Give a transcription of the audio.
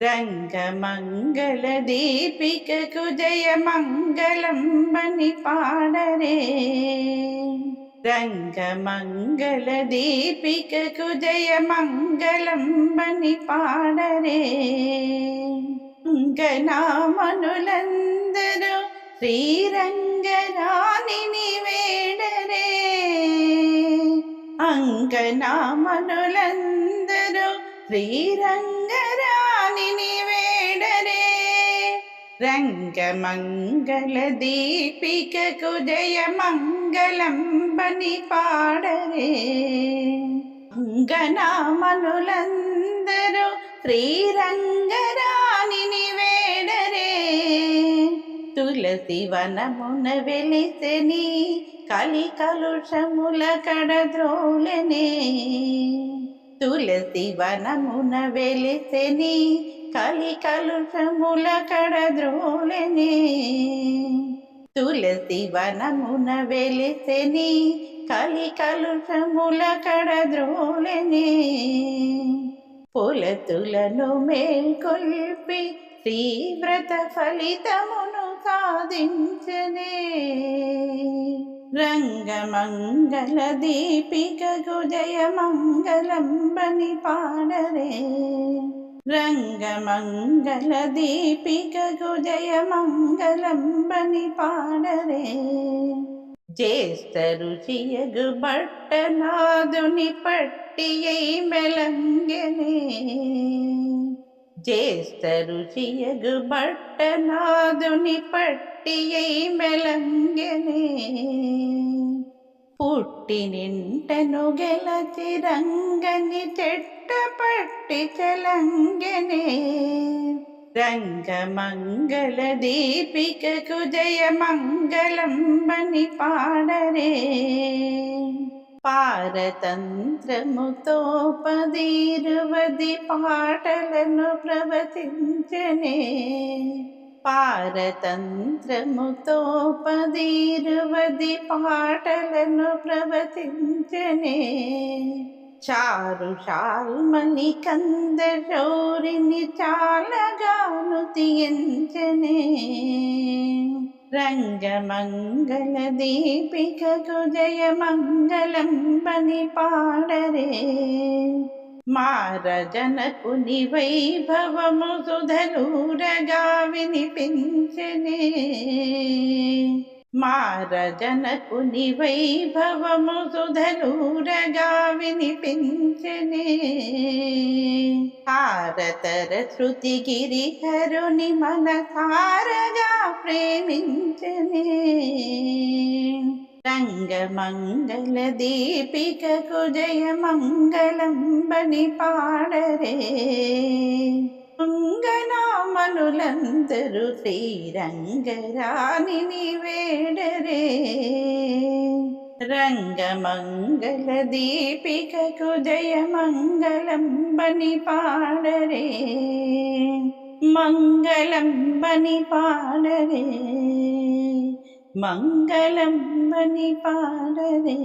రంగమంగళదీపికకు జయమంగళం బని పాడరే రంగమంగళదీపికకు జయమంగళం బని పాడరే గణామనులందరూ శ్రీరంగరాణిని వేడరే అంగనామనులందరూ శ్రీరంగరాణిని వేడరే రంగమంగళ దీపికకు జయమంగళం బని పాడరే అంగనామనులందరూ శ్రీరంగరాణిని వేడరే తులసి వనమున వెలిసెని కలి కలుషముల కడద్రోలనే తులసి వనమున వెలిసెని కలి కలుషముల కడద్రోలనే. తులసి వనమున వెలిసెని కలి కలుషముల కడద్రోలనే. పొలతులను మేల్కొల్పి తీవ్రత ఫలితమును సాధించనే రంగమంగళ దీపికకు జయమంగళం బని పాడరే రంగమంగళ దీపికకు జయమంగళం బని పాడరే జ్యేష్ఠ రుచియగు భట్టనాదుని పట్టియై మెలంగనే జ్యేష్ఠ రుచియగు భట్టనాదుని పట్టియై మెలంగనే. పుట్టి నింటను గెలచి రంగని చెట్ట పట్టి చలంగనే. రంగమంగళ దీపికకు జయమంగళం బని పాడరే. పారతంత్రముతో పదీరువది పాటలను ప్రవచించనే పారతంత్రముతో పదీరువది పాటలను ప్రవచించనే చారు చాల్మని కందరౌరిని చాలగాను తీయించనే. రంగమంగళ దీపికకు జయమంగళం బని పాడరే మారజనకుని వైభవము సుధనూరగా వినిపించనే. మారజనకుని నివైభవము సుధనూరగా వినిపించనే హారతర శృతి గిరిహరుని మనసారగా ప్రేమించనే. రంగమంగళ దీపికకు జయమంగళం బని పాడరే. అంగనామనులందరూ శ్రీరంగరాణిని వేడరే రంగమంగళ దీపికకు జయమంగళం బని పాడరే. మంగళంబని పాడరే. మంగళంబని పాడరే.